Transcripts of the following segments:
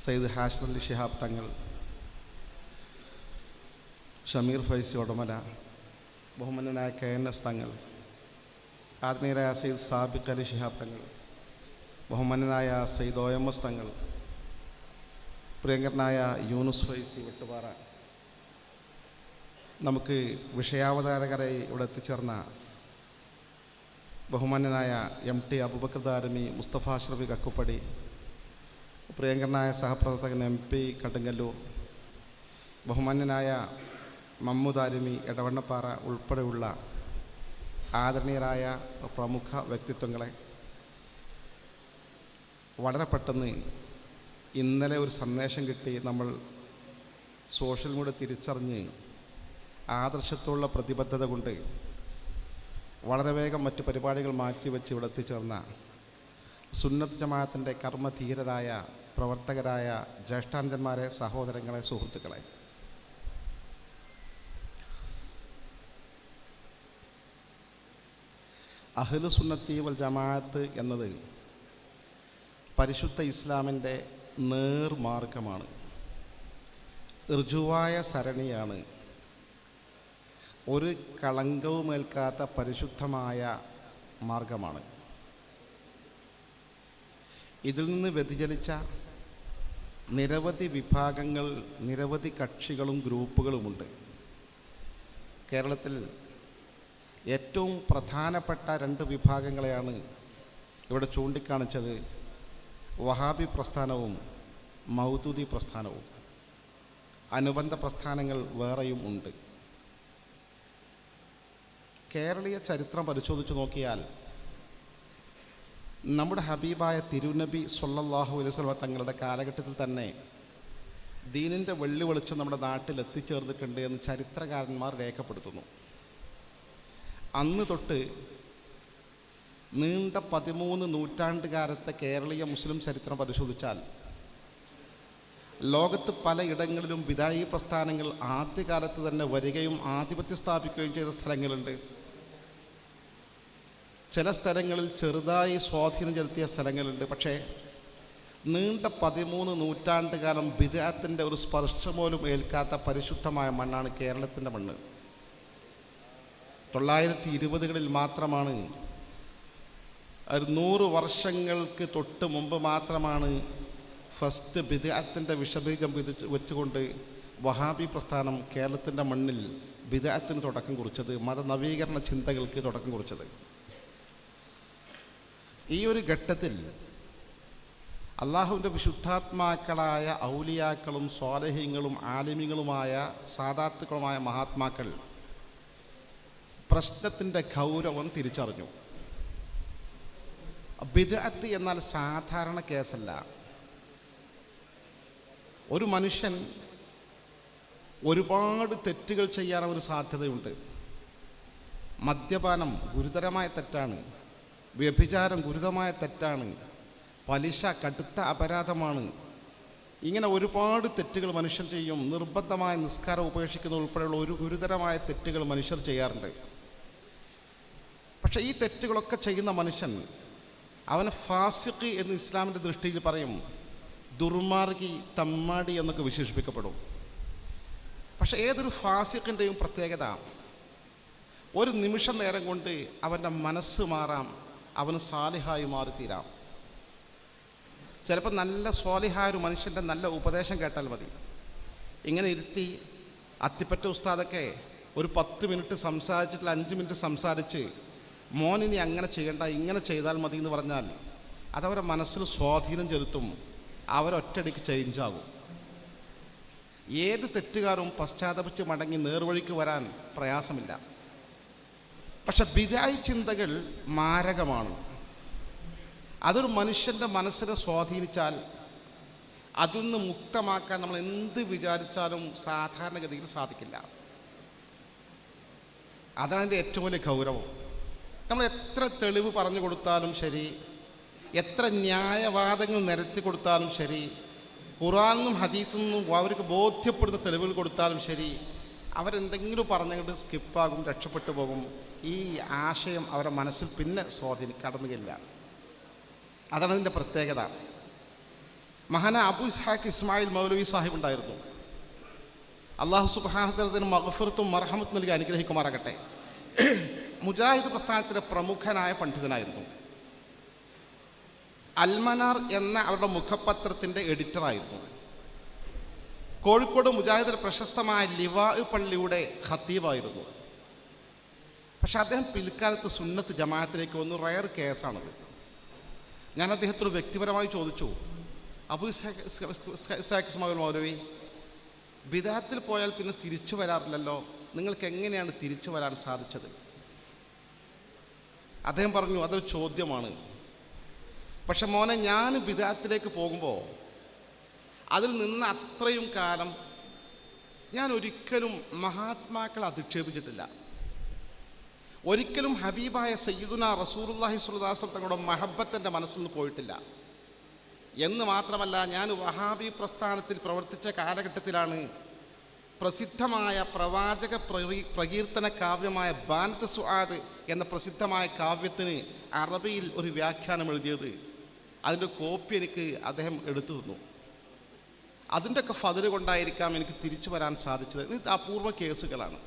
സയ്യിദ് ഹാഷർ ഷിഹാബ് തങ്ങൾ ഷമീർ ഫൈസി ഉടമല ബഹുമാനനായ K N S തങ്ങൾ ആത്മീയരായ സയ്യിദ് സാബിഖ് അലി ഷിഹാബ് തങ്ങൾ ബഹുമാനനായ Sayyid O M S തങ്ങൾ പ്രിയങ്കരനായ യൂനുസ് ഫൈസി വെട്ടുപാറ നമുക്ക് വിഷയാവതാരകരായി ഇവിടെ എത്തിച്ചേർന്ന ബഹുമാന്യനായ എം ടി അബുബക്കർ ദാരമി മുസ്തഫ അഷ്റഫി കക്കുപ്പടി പ്രിയങ്കരനായ സഹപ്രവർത്തകൻ എം പി കടുങ്ങല്ലൂർ ബഹുമാന്യനായ മമ്മൂദ് ഇടവണ്ണപ്പാറ ഉൾപ്പെടെയുള്ള ആദരണീയരായ പ്രമുഖ വ്യക്തിത്വങ്ങളെ വളരെ പെട്ടെന്ന് ഇന്നലെ ഒരു സന്ദേശം കിട്ടി നമ്മൾ സോഷ്യൽ മീഡിയ തിരിച്ചറിഞ്ഞ് ആദർശത്തോടുള്ള പ്രതിബദ്ധത കൊണ്ട് വളരെ വേഗം മറ്റു പരിപാടികൾ മാറ്റിവെച്ച് ഇവിടെ എത്തിച്ചേർന്ന സുന്നത്ത് ജമാഅത്തിന്റെ കർമ്മധീരരായ പ്രവർത്തകരായ ജ്യേഷ്ഠാന്തന്മാരെ സഹോദരങ്ങളെ സുഹൃത്തുക്കളെ. അഹ്ലു സുന്നത്തീവൽ ജമാഅത്ത് എന്നത് പരിശുദ്ധ ഇസ്ലാമിന്റെ നേർമാർഗമാണ്. ഋജുവായ സരണിയാണ് ഒരു കളങ്കവുമേൽക്കാത്ത പരിശുദ്ധമായ മാർഗമാണ്. ഇതിൽ നിന്ന് വ്യതിചലിച്ച നിരവധി വിഭാഗങ്ങൾ നിരവധി കക്ഷികളും ഗ്രൂപ്പുകളുമുണ്ട്. കേരളത്തിൽ ഏറ്റവും പ്രധാനപ്പെട്ട രണ്ട് വിഭാഗങ്ങളെയാണ് ഇവിടെ ചൂണ്ടിക്കാണിച്ചത്. വഹാബി പ്രസ്ഥാനവും മൗദൂദി പ്രസ്ഥാനവും. അനുബന്ധ പ്രസ്ഥാനങ്ങൾ വേറെയും ഉണ്ട്. കേരളീയ ചരിത്രം പരിശോധിച്ച് നോക്കിയാൽ നമ്മുടെ ഹബീബായ തിരുനബി സൊല്ലാഹു അലൈവല്ല തങ്ങളുടെ കാലഘട്ടത്തിൽ തന്നെ ദീനിന്റെ വെള്ളി വെളിച്ചം നമ്മുടെ നാട്ടിൽ എത്തിച്ചേർന്നിട്ടുണ്ട് എന്ന് ചരിത്രകാരന്മാർ രേഖപ്പെടുത്തുന്നു. അന്ന് തൊട്ട് നീണ്ട പതിമൂന്ന് നൂറ്റാണ്ടുകാലത്തെ കേരളീയ മുസ്ലിം ചരിത്രം പരിശോധിച്ചാൽ ലോകത്ത് പലയിടങ്ങളിലും വിദായി പ്രസ്ഥാനങ്ങൾ ആദ്യകാലത്ത് തന്നെ വരികയും ആധിപത്യം സ്ഥാപിക്കുകയും ചെയ്ത സ്ഥലങ്ങളുണ്ട്. ചില സ്ഥലങ്ങളിൽ ചെറുതായി സ്വാധീനം ചെലുത്തിയ സ്ഥലങ്ങളുണ്ട്. പക്ഷേ നീണ്ട പതിമൂന്ന് നൂറ്റാണ്ട് കാലം ബിദാത്തിന്റെ ഒരു സ്പർശം പോലും ഏൽക്കാത്ത പരിശുദ്ധമായ മണ്ണാണ് കേരളത്തിന്റെ മണ്ണ്. തൊള്ളായിരത്തി ഇരുപതുകളിൽ മാത്രമാണ് ഒരു നൂറ് വർഷങ്ങൾക്ക് തൊട്ട് മുമ്പ് മാത്രമാണ് ഫസ്റ്റ് ബിദാത്തിന്റെ വിഷബീജം വിധിച്ച് വെച്ചുകൊണ്ട് വഹാബി പ്രസ്ഥാനം കേരളത്തിന്റെ മണ്ണിൽ ബിദാത്തിന് തുടക്കം കുറിച്ചത് മതനവീകരണ ചിന്തകൾക്ക് തുടക്കം കുറിച്ചത്. ഈ ഒരു ഘട്ടത്തിൽ അള്ളാഹുവിന്റെ വിശുദ്ധാത്മാക്കളായ ഔലിയാക്കളും സ്വാലഹ്യങ്ങളും ആലിമികളുമായ സാധാത്തുക്കളുമായ മഹാത്മാക്കൾ പ്രശ്നത്തിന്റെ ഗൗരവം തിരിച്ചറിഞ്ഞു. ബിദഅത്ത് എന്നാൽ സാധാരണ കേസല്ല. ഒരു മനുഷ്യൻ ഒരുപാട് തെറ്റുകൾ ചെയ്യാൻ ഒരു സാധ്യതയുണ്ട്. മദ്യപാനം ഗുരുതരമായ തെറ്റാണ്. വ്യഭിചാരം ഗുരുതരമായ തെറ്റാണ്. പലിശ കടുത്ത അപരാധമാണ്. ഇങ്ങനെ ഒരുപാട് തെറ്റുകൾ മനുഷ്യർ ചെയ്യും. നിർബന്ധമായ നിസ്കാരം ഉപേക്ഷിക്കുന്ന ഉൾപ്പെടെയുള്ള ഒരു ഗുരുതരമായ തെറ്റുകൾ മനുഷ്യർ ചെയ്യാറുണ്ട്. പക്ഷേ ഈ തെറ്റുകളൊക്കെ ചെയ്യുന്ന മനുഷ്യൻ അവനെ ഫാസിഖ് എന്ന് ഇസ്ലാമിന്റെ ദൃഷ്ടിയിൽ പറയും. ദുർമാർഗി തമ്മാടി എന്നൊക്കെ വിശേഷിപ്പിക്കപ്പെടും. പക്ഷെ ഏതൊരു ഫാസിഖിന്റെയും പ്രത്യേകത ഒരു നിമിഷം നേരം കൊണ്ട് അവന്റെ മനസ്സ് മാറാം. അവന് സാലിഹായി മാറിത്തീരാം. ചിലപ്പോൾ നല്ല സ്വാലിഹായ ഒരു മനുഷ്യന്റെ നല്ല ഉപദേശം കേട്ടാൽ മതി. ഇങ്ങനെ ഇരുത്തി അത്തിപ്പറ്റ ഉസ്താദൊക്കെ ഒരു പത്ത് മിനിറ്റ് സംസാരിച്ചിട്ടില്ല അഞ്ച് മിനിറ്റ് സംസാരിച്ച് മോനിനി അങ്ങനെ ചെയ്യണ്ട ഇങ്ങനെ ചെയ്താൽ മതി എന്ന് പറഞ്ഞാൽ അതവരെ മനസ്സിൽ സ്വാധീനം ചെലുത്തും. അവരൊറ്റടിക്ക് ചേഞ്ചാകും ഏത് തെറ്റുകാരും പശ്ചാത്തപിച്ച് മടങ്ങി നേർവഴിക്ക് വരാൻ പ്രയാസമില്ല. പക്ഷെ ബിദായി ചിന്തകൾ മാരകമാണ്. അതൊരു മനുഷ്യന്റെ മനസ്സിനെ സ്വാധീനിച്ചാൽ അതിൽ നിന്ന് മുക്തമാക്കാൻ നമ്മൾ എന്ത് വിചാരിച്ചാലും സാധാരണഗതിയിൽ സാധിക്കില്ല. അതാണ് എന്റെ ഏറ്റവും വലിയ ഗൗരവം. നമ്മൾ എത്ര തെളിവ് പറഞ്ഞു കൊടുത്താലും ശരി എത്ര ന്യായവാദങ്ങൾ നിരത്തി കൊടുത്താലും ശരി ഖുറാനും ഹദീസിൽ നിന്നും അവർക്ക് ബോധ്യപ്പെടുന്ന തെളിവുകൾ കൊടുത്താലും ശരി അവരെന്തെങ്കിലും പറഞ്ഞുകൊണ്ട് സ്കിപ്പാകും രക്ഷപ്പെട്ടു പോകും. ഈ ആശയം അവരുടെ മനസ്സിൽ പിന്നെ സ്വാധീനം കടന്നുകയില്ല. അതാണ് അതിന്റെ പ്രത്യേകത. മഹാന അബു ഇസ്ഹാഖ് ഇസ്മായിൽ മൗലവി സാഹിബ് ഉണ്ടായിരുന്നു. അള്ളാഹു സുബാനത്തിന് മഹഫുറത്തും മർഹമത്തും നൽകി അനുഗ്രഹിക്കുമാറാകട്ടെ. മുജാഹിദ് പ്രസ്ഥാനത്തിലെ പ്രമുഖനായ പണ്ഡിതനായിരുന്നു. അൽമനാർ എന്ന അവരുടെ മുഖപത്രത്തിന്റെ എഡിറ്ററായിരുന്നു. കോഴിക്കോട് മുജാഹിദിൽ പ്രശസ്തമായ ലിവാ പള്ളിയുടെ ഖത്തീബായിരുന്നു. പക്ഷെ അദ്ദേഹം പിൽക്കാലത്ത് സുന്നത്ത് ജമാഅത്തിലേക്ക് വന്നു. റയർ കേസാണത്. ഞാൻ അദ്ദേഹത്തോട് വ്യക്തിപരമായി ചോദിച്ചു അബു ഇസ്മാൽ മൗലവി വിദാത്തിൽ പോയാൽ പിന്നെ തിരിച്ചു വരാറില്ലല്ലോ? നിങ്ങൾക്ക് എങ്ങനെയാണ് തിരിച്ചു വരാൻ സാധിച്ചത്? അദ്ദേഹം പറഞ്ഞു അതൊരു ചോദ്യമാണ്. പക്ഷെ മോനെ ഞാൻ വിദാത്തിലേക്ക് പോകുമ്പോൾ അതിൽ നിന്ന് അത്രയും കാലം ഞാൻ ഒരിക്കലും മഹാത്മാക്കളെ അധിക്ഷേപിച്ചിട്ടില്ല. ഒരിക്കലും ഹബീബായ സയ്യിദുന റസൂറുല്ലാഹി സുൽദാസ്ലം തങ്ങളുടെ മഹബത്തിന്റെ മനസ്സിൽ നിന്ന് പോയിട്ടില്ല. എന്ന് മാത്രമല്ല ഞാൻ വഹാബി പ്രസ്ഥാനത്തിൽ പ്രവർത്തിച്ച കാലഘട്ടത്തിലാണ് പ്രസിദ്ധമായ പ്രവാചക പ്രവി- പ്രകീർത്തന കാവ്യമായ ബാനത്ത് സുആദ് എന്ന പ്രസിദ്ധമായ കാവ്യത്തിന് അറബിയിൽ ഒരു വ്യാഖ്യാനം എഴുതിയത്. അതിന്റെ കോപ്പി എനിക്ക് അദ്ദേഹം എടുത്തു തന്നു. അതിന്റെയൊക്കെ ഫതിൽ കൊണ്ടായിരിക്കാം എനിക്ക് തിരിച്ചു വരാൻ സാധിച്ചത്. ഇത് അപൂർവ കേസുകളാണ്.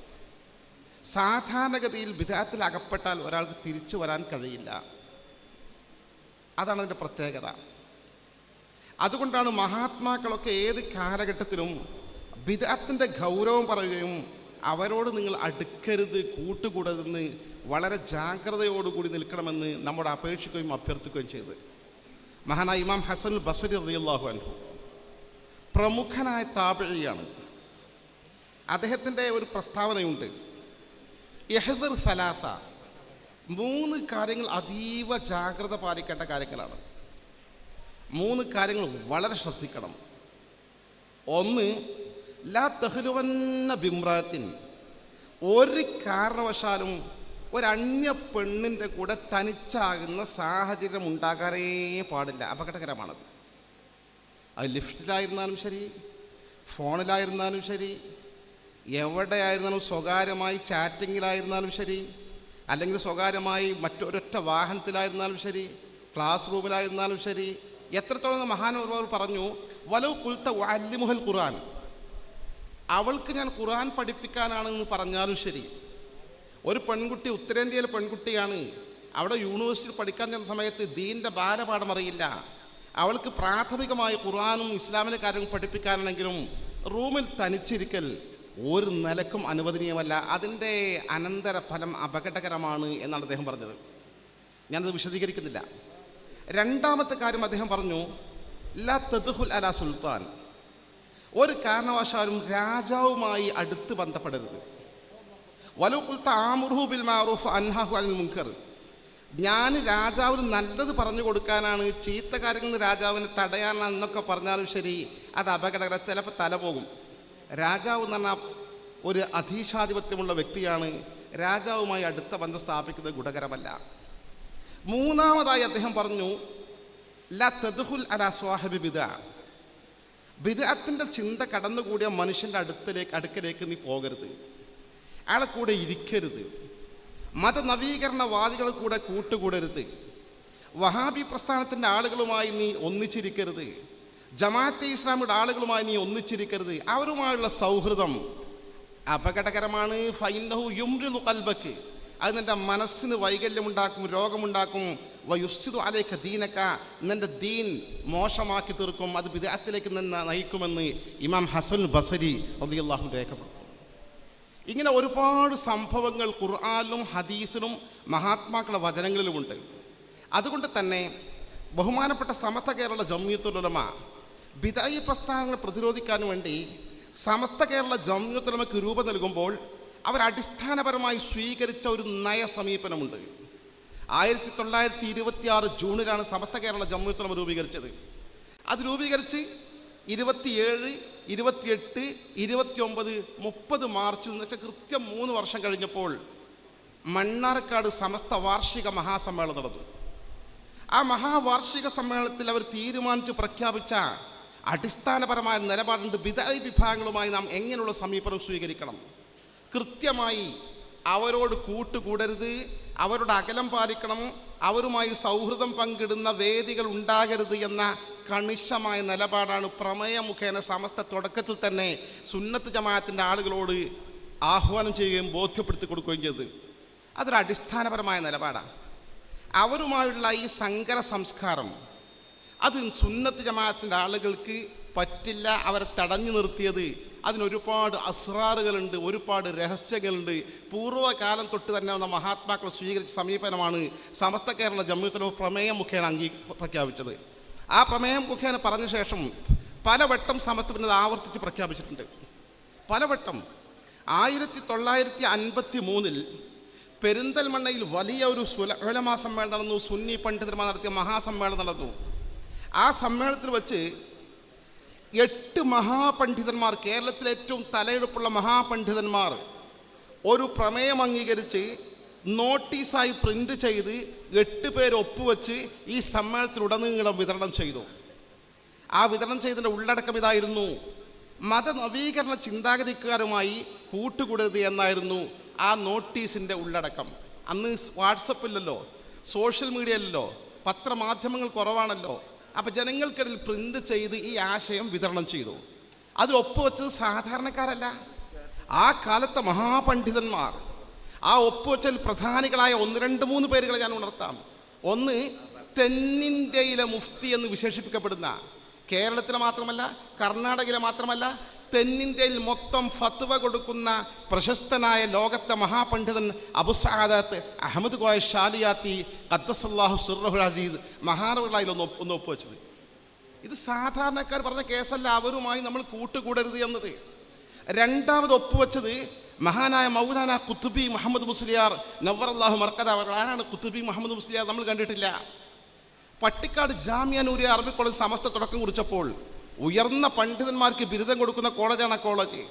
സാധാരണഗതിയിൽ വിധേയത്തിൽ അകപ്പെട്ടാൽ ഒരാൾക്ക് തിരിച്ചു വരാൻ കഴിയില്ല. അതാണ് അതിന്റെ പ്രത്യേകത. അതുകൊണ്ടാണ് മഹാത്മാക്കളൊക്കെ ഏത് കാലഘട്ടത്തിലും വിധേയത്തിന്റെ ഗൗരവം പറയുകയും അവരോട് നിങ്ങൾ അടുക്കരുത് കൂട്ടുകൂടരുതെന്ന് വളരെ ജാഗ്രതയോടുകൂടി നിൽക്കണമെന്ന് നമ്മോട് അപേക്ഷിക്കുകയും അഭ്യർത്ഥിക്കുകയും ചെയ്ത്. മഹാനായ ഇമാം ഹസൻ ബസരി റിയുള്ളാഹു അനുഭവം പ്രമുഖനായ താപഴിയാണ് അദ്ദേഹത്തിന്റെ ഒരു പ്രസ്താവനയുണ്ട്. യഹദർ സലാസ. മൂന്ന് കാര്യങ്ങൾ അതീവ ജാഗ്രത പാലിക്കേണ്ട കാര്യങ്ങളാണ്. മൂന്ന് കാര്യങ്ങൾ വളരെ ശ്രദ്ധിക്കണം. ഒന്ന് ലാ തെഹ്ലുവന്ന ബിമ്രാത്തിൻ ഒരു കാരണവശാലും ഒരന്യ പെണ്ണിന്റെ കൂടെ തനിച്ചാകുന്ന സാഹചര്യം ഉണ്ടാകാനേ പാടില്ല. അപകടകരമാണത്. അത് ലിഫ്റ്റിലായിരുന്നാലും ശരി ഫോണിലായിരുന്നാലും ശരി എവിടെയായിരുന്നാലും സ്വകാര്യമായി ചാറ്റിങ്ങിലായിരുന്നാലും ശരി അല്ലെങ്കിൽ സ്വകാര്യമായി മറ്റൊരൊറ്റ വാഹനത്തിലായിരുന്നാലും ശരി ക്ലാസ് റൂമിലായിരുന്നാലും ശരി എത്രത്തോളം മഹാനുഭാവർ പറഞ്ഞു വലു കുൽത്ത അല്ലിമുഹൽ ഖുർആൻ. അവൾക്ക് ഞാൻ ഖുർആൻ പഠിപ്പിക്കാനാണെന്ന് പറഞ്ഞാലും ശരി. ഒരു പെൺകുട്ടി ഉത്തരേന്ത്യയിലെ പെൺകുട്ടിയാണ്. അവിടെ യൂണിവേഴ്സിറ്റി പഠിക്കാൻ ചെന്ന സമയത്ത് ദീന്റെ ബാലപാഠം അറിയില്ല. അവൾക്ക് പ്രാഥമികമായി ഖുർആാനും ഇസ്ലാമിന്റെ കാര്യങ്ങൾ പഠിപ്പിക്കാനാണെങ്കിലും റൂമിൽ തനിച്ചിരിക്കൽ ഒരു നിലക്കും അനുവദനീയമല്ല. അതിന്റെ അനന്തരഫലം അപകടകരമാണ് എന്നാണ് അദ്ദേഹം പറഞ്ഞത്. ഞാനത് വിശദീകരിക്കുന്നില്ല. രണ്ടാമത്തെ കാര്യം അദ്ദേഹം പറഞ്ഞു ലാ തദ്ഹുൽ അല സുൽത്താൻ. ഒരു കാരണവശാലും രാജാവുമായി അടുത്ത് ബന്ധപ്പെടരുത്. വലുക്കുൽത്ത ആമുറുഹു ബിൽ മാറൂഫ് അൻഹു അനിൽ മുൻകർ ഞാൻ രാജാവിന് നല്ലത് പറഞ്ഞു കൊടുക്കാനാണ് ചീത്ത കാര്യങ്ങൾ രാജാവിനെ തടയാനാണ് എന്നൊക്കെ പറഞ്ഞാലും ശരി അത് അപകടകര. ചിലപ്പോൾ തല പോകും. രാജാവ് എന്ന് പറഞ്ഞാൽ ഒരു അധീശാധിപത്യമുള്ള വ്യക്തിയാണ്. രാജാവുമായി അടുത്ത ബന്ധം സ്ഥാപിക്കുന്നത് ഗുണകരമല്ല. മൂന്നാമതായി അദ്ദേഹം പറഞ്ഞു ല തദ്ഹുൽ അല സ്വാഹബി ബിദ. ബിദഅത്തിന്റെ ചിന്ത കടന്നുകൂടിയ മനുഷ്യന്റെ അടുത്തിലേക്ക് അടുക്കലേക്ക് നീ പോകരുത്. അയാളെ കൂടെ ഇരിക്കരുത്. മതനവീകരണവാദികൾ കൂടെ കൂട്ടുകൂടരുത്. വഹാബി പ്രസ്ഥാനത്തിന്റെ ആളുകളുമായി നീ ഒന്നിച്ചിരിക്കരുത്. ജമാഅത്തെ ഇസ്ലാമിയുടെ ആളുകളുമായി നീ ഒന്നിച്ചിരിക്കരുത്. അവരുമായുള്ള സൗഹൃദം അപകടകരമാണ്. ഫൈനഹു യുംരുന്നു കൽബക്ക് അത് നിന്റെ മനസ്സിന് വൈകല്യമുണ്ടാക്കും രോഗമുണ്ടാക്കും. വയുസ്സിതു അലേക്ക ദീനക്ക നിന്റെ ദീൻ മോശമാക്കി തീർക്കും. അത് വിദേഹത്തിലേക്ക് നിന്ന് നയിക്കുമെന്ന് ഇമാം ഹസൻ ബസരി അള്ളാഹു രേഖപ്പെടുത്തും ഇങ്ങനെ ഒരുപാട് സംഭവങ്ങൾ ഖുർആാനിലും ഹദീസിലും മഹാത്മാക്കളുടെ വചനങ്ങളിലുമുണ്ട്. അതുകൊണ്ട് തന്നെ ബഹുമാനപ്പെട്ട സമസ്ത കേരള ജമ്മിയത്തുലമ ബിദായി പ്രസ്ഥാനങ്ങൾ പ്രതിരോധിക്കാൻ വേണ്ടി സമസ്ത കേരള ജമ്മിയത്തുലമയ്ക്ക് രൂപം നൽകുമ്പോൾ അവർ അടിസ്ഥാനപരമായി സ്വീകരിച്ച ഒരു നയ സമീപനമുണ്ട്. ആയിരത്തി തൊള്ളായിരത്തി ഇരുപത്തി ആറ് ജൂണിലാണ് സമസ്ത കേരള ജമ്മിയത്തുലമ രൂപീകരിച്ചത്. അത് രൂപീകരിച്ച് ഇരുപത്തിയേഴ് ഇരുപത്തിയെട്ട് ഇരുപത്തിയൊമ്പത് മുപ്പത് മാർച്ചിൽ എന്ന് വെച്ചാൽ കൃത്യം മൂന്ന് വർഷം കഴിഞ്ഞപ്പോൾ മണ്ണാർക്കാട് സമസ്ത വാർഷിക മഹാസമ്മേളനം നടന്നു. ആ മഹാവാർഷിക സമ്മേളനത്തിൽ അവർ തീരുമാനിച്ച് പ്രഖ്യാപിച്ച അടിസ്ഥാനപരമായ നിലപാടുണ്ട്. വിദായി വിഭാഗങ്ങളുമായി നാം എങ്ങനെയുള്ള സമീപനം സ്വീകരിക്കണം? കൃത്യമായി അവരോട് കൂട്ടുകൂടരുത്. അവരുടെ അകലം പാലിക്കണം. അവരുമായി സൗഹൃദം പങ്കിടുന്ന വേദികൾ ഉണ്ടാകരുത് എന്ന കണിശമായ നിലപാടാണ് പ്രമേയ മുഖേന സമസ്ത തുടക്കത്തിൽ തന്നെ സുന്നത്ത് ജമാഅത്തിന്റെ ആളുകളോട് ആഹ്വാനം ചെയ്യുകയും ബോധ്യപ്പെടുത്തി കൊടുക്കുകയും ചെയ്തത്. അതൊരു അടിസ്ഥാനപരമായ നിലപാടാണ്. അവരുമായുള്ള ഈ സങ്കര സംസ്കാരം അത് സുന്നത്ത് ജമാഅത്തിന്റെ ആളുകൾക്ക് പറ്റില്ല അവരെ തടഞ്ഞു നിർത്തിയത്. അതിനൊരുപാട് അസ്രാറുകളുണ്ട് ഒരുപാട് രഹസ്യങ്ങളുണ്ട്. പൂർവകാലം തൊട്ട് തന്നെ വന്ന മഹാത്മാക്കൾ സ്വീകരിച്ച സമീപനമാണ് സമസ്ത കേരള ജമ്മിയത്തിലോ പ്രമേയം മുഖേന അംഗീ പ്രഖ്യാപിച്ചത്. ആ പ്രമേയം മുഖേന പറഞ്ഞ ശേഷം പലവട്ടം സമസ്ത പിന്നെ ആവർത്തിച്ച് പ്രഖ്യാപിച്ചിട്ടുണ്ട്. പലവട്ടം. ആയിരത്തി തൊള്ളായിരത്തി അൻപത്തി മൂന്നിൽ പെരിന്തൽമണ്ണയിൽ വലിയ ഒരു സുലമാ സമ്മേളനം നടന്നു സുന്നി പണ്ഡിതന്മാർ നടത്തിയ മഹാസമ്മേളനം നടന്നു. ആ സമ്മേളനത്തിൽ വെച്ച് എട്ട് മഹാപണ്ഡിതന്മാർ കേരളത്തിലെ ഏറ്റവും തലയെടുപ്പുള്ള മഹാപണ്ഡിതന്മാർ ഒരു പ്രമേയം അംഗീകരിച്ച് നോട്ടീസായി പ്രിന്റ് ചെയ്ത് എട്ട് പേര് ഒപ്പുവെച്ച് ഈ സമ്മേളനത്തിലുടനീളം വിതരണം ചെയ്തു. ആ വിതരണം ചെയ്തതിന്റെ ഉള്ളടക്കം ഇതായിരുന്നു. മതനവീകരണ ചിന്താഗതിക്കാരുമായി കൂട്ടുകൂടരുത് എന്നായിരുന്നു ആ നോട്ടീസിന്റെ ഉള്ളടക്കം. അന്ന് വാട്സപ്പില്ലല്ലോ സോഷ്യൽ മീഡിയയിലല്ലോ പത്രമാധ്യമങ്ങൾ കുറവാണല്ലോ അപ്പോൾ ജനങ്ങൾക്കിടയിൽ പ്രിന്റ് ചെയ്ത് ഈ ആശയം വിതരണം ചെയ്തു. അതിൽ ഒപ്പുവെച്ചത് സാധാരണക്കാരല്ല. ആ കാലത്തെ മഹാപണ്ഡിതന്മാർ ആ ഒപ്പുവച്ചൽ പ്രധാനികളായ ഒന്ന് രണ്ട് മൂന്ന് പേരുകളെ ഞാൻ ഉണർത്താം. ഒന്ന് തെന്നിന്ത്യയിലെ മുഫ്തി എന്ന് വിശേഷിപ്പിക്കപ്പെടുന്ന കേരളത്തിലെ മാത്രമല്ല കർണാടകയിലെ മാത്രമല്ല തെന്നിന്ത്യയിൽ മൊത്തം ഫത്വ കൊടുക്കുന്ന പ്രശസ്തനായ ലോകത്തെ മഹാപണ്ഡിതൻ അബുസാദത്ത് അഹമ്മദ് കോയ ഷാലിയാത്തി ഖദ്ദസുല്ലാഹു സുറഹുൽ അസീസ് മഹാനവുകളായി ഒന്ന് ഒന്ന് ഒപ്പുവെച്ചത്. ഇത് സാധാരണക്കാർ പറഞ്ഞ കേസല്ല അവരുമായി നമ്മൾ കൂട്ടുകൂടരുത് എന്നത്. രണ്ടാമത് ഒപ്പുവെച്ചത് മഹാനായ മൗലാന കുത്തുബി മുഹമ്മദ് മുസ്ലിയാർ നവർ അള്ളാഹു മർക്കത അവർ ആരാണ് കുത്തുബി മുഹമ്മദ് മുസ്ലിയാർ? നമ്മൾ കണ്ടിട്ടില്ല. പട്ടിക്കാട് ജാമ്യ നൂരിയ അറബി കോളേജ് സമസ്ത തുടക്കം കുറിച്ചപ്പോൾ ഉയർന്ന പണ്ഡിതന്മാർക്ക് ബിരുദം കൊടുക്കുന്ന കോളേജാണ് ആ കോളേജ്.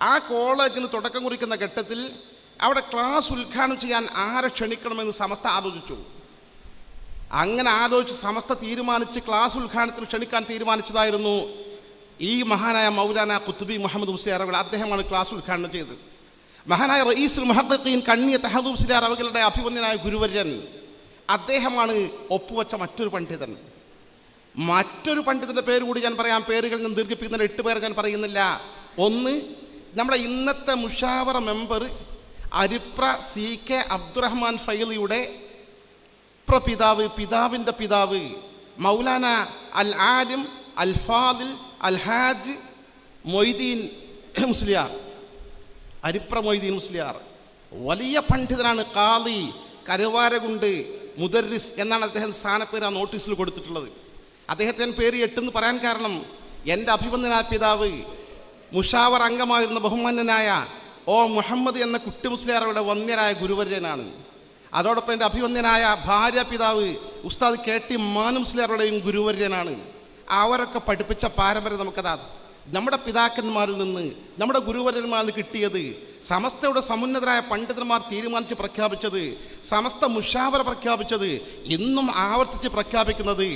ആ കോളേജിന് തുടക്കം കുറിക്കുന്ന ഘട്ടത്തിൽ അവിടെ ക്ലാസ് ഉദ്ഘാടനം ചെയ്യാൻ ആരെ ക്ഷണിക്കണമെന്ന് സമസ്ത ആലോചിച്ചു. അങ്ങനെ ആലോചിച്ച് സമസ്ത തീരുമാനിച്ച് ക്ലാസ് ഉദ്ഘാടനത്തിന് ക്ഷണിക്കാൻ തീരുമാനിച്ചതായിരുന്നു ഈ മഹാനായ മൗലാന കുത്തുബി മുഹമ്മദ് അവർ അദ്ദേഹമാണ് ക്ലാസ് ഉദ്ഘാടനം ചെയ്തത്. മഹാനായ റയീസുൽ മഹദ്ദീൻ കണ്ണിയ തഹദൂ സിലാർ അവകളുടെ അഭിമന്യനായ ഗുരുവര്യൻ അദ്ദേഹമാണ് ഒപ്പുവച്ച മറ്റൊരു പണ്ഡിതൻ. മറ്റൊരു പണ്ഡിതന്റെ പേര് കൂടി ഞാൻ പറയാം. പേരുകളിൽ നിന്ന് ദീർഘിപ്പിക്കുന്ന എട്ട് പേരെ ഞാൻ പറയുന്നില്ല. ഒന്ന് നമ്മുടെ ഇന്നത്തെ മുഷാവറ member Aripra C K Abdurahman ഫൈലിയുടെ പ്രപിതാവ് പിതാവിന്റെ പിതാവ് മൗലാന അൽ ആലിം അൽ ഫാദിൽ അൽ ഹാജ് മൊയ്തീൻ മുസ്ലിയാർ. അരിപ്ര മൊയ്തീൻ മുസ്ലിയാർ. വലിയ പണ്ഡിതനാണ് കാളി കരുവാരകുണ്ട് മുദർരിസ് എന്നാണ് അദ്ദേഹം സ്ഥാനപ്പേര് ആ നോട്ടീസിൽ കൊടുത്തിട്ടുള്ളത്. അദ്ദേഹത്തിന് പേര് എട്ടെന്ന് പറയാൻ കാരണം എന്റെ അഭിമന്യനായ പിതാവ് മുഷാവർ അംഗമായിരുന്ന ബഹുമാന്യനായ ഓ മുഹമ്മദ് എന്ന കുട്ടി മുസ്ലിയാറുടെ വന്യനായ ഗുരുവര്യനാണ്. അതോടൊപ്പം എന്റെ അഭിമന്യനായ ഭാര്യ പിതാവ് ഉസ്താദ് കെ ടി മാനു മുസ്ലിയാറുടെയും ഗുരുവര്യനാണ്. അവരൊക്കെ പഠിപ്പിച്ച പാരമ്പര്യം നമുക്കതാ. നമ്മുടെ പിതാക്കന്മാരിൽ നിന്ന് നമ്മുടെ ഗുരുവര്യന്മാരിൽ നിന്ന് കിട്ടിയത് സമസ്തയുടെ സമുന്നതരായ പണ്ഡിതന്മാർ തീരുമാനിച്ച് പ്രഖ്യാപിച്ചത് സമസ്ത മുഷാവര പ്രഖ്യാപിച്ചത് ഇന്നും ആവർത്തിച്ച് പ്രഖ്യാപിക്കുന്നത്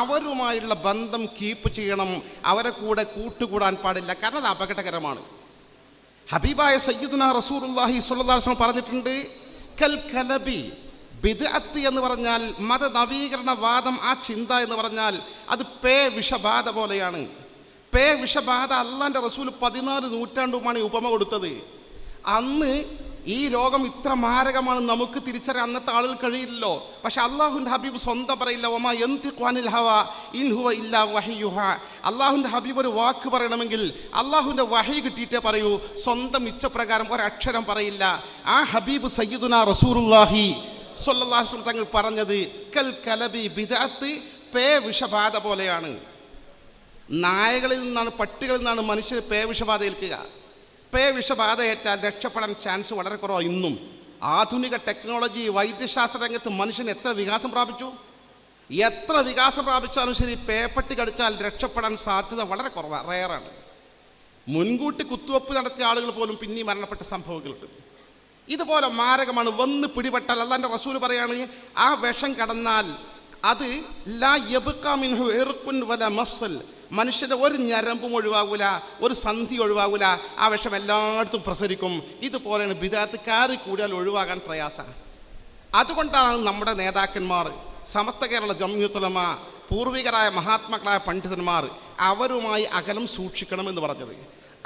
അവരുമായുള്ള ബന്ധം കീപ്പ് ചെയ്യണം അവരെ കൂടെ കൂട്ടുകൂടാൻ പാടില്ല. കാരണം അത് അപകടകരമാണ്. ഹബീബായ സയ്യിദുന റസൂറുല്ലാഹി സ്വല്ലല്ലാഹു പറഞ്ഞിട്ടുണ്ട് കൽ കലബി ബിദ്അത്ത് എന്ന് പറഞ്ഞാൽ മത നവീകരണവാദം ആ ചിന്ത എന്ന് പറഞ്ഞാൽ അത് പേ വിഷബാധ പോലെയാണ്. പേ വിഷബാധ അള്ളാന്റെ റസൂൽ പതിനാല് നൂറ്റാണ്ടുമാണ് ഉപമ കൊടുത്തത്. അന്ന് ഈ രോഗം ഇത്ര മാരകമാണ് നമുക്ക് തിരിച്ചറിയാൻ അന്നത്തെ ആളുകൾ കഴിയില്ലല്ലോ. പക്ഷെ അള്ളാഹുന്റെ ഹബീബ് സ്വന്തം പറയില്ല ഒമ എന്ത് വഹിയുഹ. അള്ളാഹുന്റെ ഹബീബ് ഒരു വാക്ക് പറയണമെങ്കിൽ അള്ളാഹുവിന്റെ വഹി കിട്ടിയിട്ടേ പറയൂ. സ്വന്തം ഇച്ഛപ്രകാരം ഒരക്ഷരം പറയില്ല. ആ ഹബീബ് സയ്യിദുന റസൂറുല്ലാഹി സ്വല്ലാഹു തങ്ങൾ പറഞ്ഞത് കൽ കലബി ബിദാത്ത് പേ വിഷബാധ പോലെയാണ്. നായകളിൽ നിന്നാണ് പട്ടികളിൽ നിന്നാണ് മനുഷ്യന് പേ വിഷബാധ ഏൽക്കുക. പേ വിഷബാധയേറ്റാൽ രക്ഷപ്പെടാൻ ചാൻസ് വളരെ കുറവാണ് ഇന്നും. ആധുനിക ടെക്നോളജി വൈദ്യശാസ്ത്ര രംഗത്ത് മനുഷ്യൻ എത്ര വികാസം പ്രാപിച്ചു? എത്ര വികാസം പ്രാപിച്ചാലും ശരി പേപ്പട്ടി കടിച്ചാൽ രക്ഷപ്പെടാൻ സാധ്യത വളരെ കുറവാണ് റയറാണ്. മുൻകൂട്ടി കുത്തുവെപ്പ് നടത്തിയ ആളുകൾ പോലും പിന്നെ മരണപ്പെട്ട സംഭവങ്ങളുണ്ട്. ഇതുപോലെ മാരകമാണ് വന്ന് പിടിപെട്ടാൽ അല്ലാന്റെ റസൂൽ പറയാണ് ആ വിഷം കടന്നാൽ അത് ലാ യബുക്കാമിൻഹു മിൻഹു ഇർഖുൻ വല മഫ്സൽ മനുഷ്യന്റെ ഒരു ഞരമ്പും ഒഴിവാകൂല ഒരു സന്ധി ഒഴിവാകൂല ആ വിഷം എല്ലായിടത്തും പ്രസരിക്കും. ഇതുപോലെയാണ് കയറി കൂടിയാൽ ഒഴിവാകാൻ പ്രയാസമാണ് അതുകൊണ്ടാണ് നമ്മുടെ നേതാക്കന്മാർ സമസ്ത കേരള ജമ്യുത്തലമ പൂർവികരായ മഹാത്മാക്കളായ പണ്ഡിതന്മാർ അവരുമായി അകലം സൂക്ഷിക്കണമെന്ന് പറഞ്ഞത്.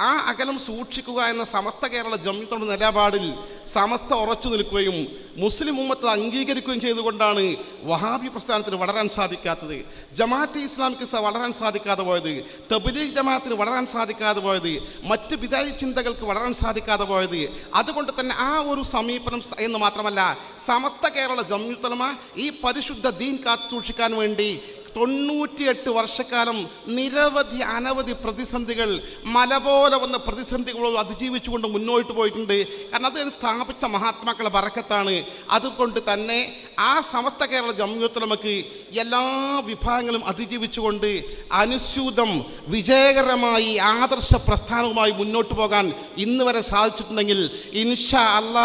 ആ അകലം സൂക്ഷിക്കുക എന്ന സമസ്ത കേരള ജമ്മിയുടെ നിലപാടിൽ സമസ്ത ഉറച്ചു നിൽക്കുകയും മുസ്ലിം ഉമ്മത്ത് അംഗീകരിക്കുകയും ചെയ്തുകൊണ്ടാണ് വഹാബി പ്രസ്ഥാനത്തിന് വളരാൻ സാധിക്കാത്തത്. ജമാഅത്ത് ഇസ്ലാമിക്ക് വളരാൻ സാധിക്കാതെ പോയത് തബലീഗ് ജമാഅത്തിന് വളരാൻ സാധിക്കാതെ പോയത് മറ്റ് വിദായി ചിന്തകൾക്ക് വളരാൻ സാധിക്കാതെ പോയത്. അതുകൊണ്ട് തന്നെ ആ ഒരു സമീപനം എന്ന് മാത്രമല്ല സമസ്ത കേരള ജംയുത്തലമ ഈ പരിശുദ്ധ ദീൻ കാത്തു സൂക്ഷിക്കാൻ വേണ്ടി തൊണ്ണൂറ്റിയെട്ട് വർഷക്കാലം നിരവധി അനവധി പ്രതിസന്ധികൾ മല പോലെ വന്ന പ്രതിസന്ധികളോട് അതിജീവിച്ചുകൊണ്ട് മുന്നോട്ട് പോയിട്ടുണ്ട്. കാരണം അത് സ്ഥാപിച്ച മഹാത്മാക്കളുടെ വറക്കത്താണ്. അതുകൊണ്ട് തന്നെ ആ സമസ്ത കേരള ജമ്മിയത്തിലമക്ക് എല്ലാ വിഭാഗങ്ങളും അതിജീവിച്ചുകൊണ്ട് അനുസ്യൂതം വിജയകരമായി ആദർശ പ്രസ്ഥാനവുമായി മുന്നോട്ട് പോകാൻ ഇന്ന് വരെ സാധിച്ചിട്ടുണ്ടെങ്കിൽ ഇൻഷാ അല്ല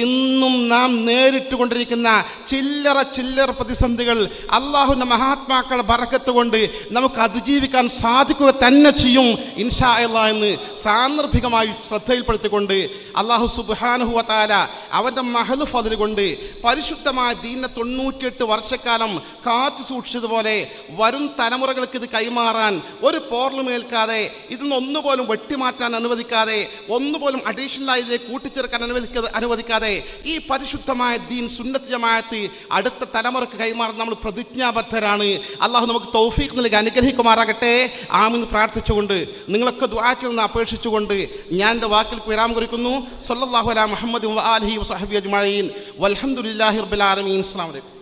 ഇന്നും നാം നേരിട്ടുകൊണ്ടിരിക്കുന്ന ചില്ലറ ചില്ലറ പ്രതിസന്ധികൾ അള്ളാഹുവിന്റെ മഹാത്മാക്കളുടെ ബറക്കത്ത് കൊണ്ട് നമുക്ക് അതിജീവിക്കാൻ സാധിക്കുക തന്നെ ചെയ്യും ഇൻഷാ അല്ല എന്ന് സാന്ദർഭികമായി ശ്രദ്ധയിൽപ്പെടുത്തിക്കൊണ്ട് അള്ളാഹു സുബാനുഹുവ താല അവന്റെ മഹലു ഫതിൽ കൊണ്ട് പരിശുദ്ധമായ ദീനെ തൊണ്ണൂറ്റിയെട്ട് വർഷക്കാലം കാത്തു സൂക്ഷിച്ചതുപോലെ വരും തലമുറകൾക്ക് ഇത് കൈമാറാൻ ഒരു പോർലുമേൽക്കാതെ ഇതിൽ ഒന്നുപോലും വെട്ടിമാറ്റാൻ അനുവദിക്കാതെ ഒന്നുപോലും അഡീഷണലായി ഇതിനെ കൂട്ടിച്ചേർക്കാൻ അനുവദിക്കാതെ അനുവദിക്കാതെ ഈ പരിശുദ്ധമായ ദീൻ സുന്നത്ത് അടുത്ത തലമുറയ്ക്ക് കൈമാറാൻ നമ്മൾ പ്രതിജ്ഞാബദ്ധരാണ്. അള്ളാഹു നമുക്ക് തൗഫീഖ് നൽകി അനുഗ്രഹിക്കുമാറാകട്ടെ. ആമെന്ന് പ്രാർത്ഥിച്ചുകൊണ്ട് നിങ്ങളൊക്കെ ദ്വാറ്റിൽ നിന്ന് അപേക്ഷിച്ചുകൊണ്ട് ഞാൻ എന്റെ വാക്കിൽ വിരാമം കുറിക്കുന്നു. സല്ലാഹു അല മുഹമ്മദ് അലഹി വസഹബി അജ്മീൻ വലഹമുല്ലാഹി റബ്ബിൽ আমিন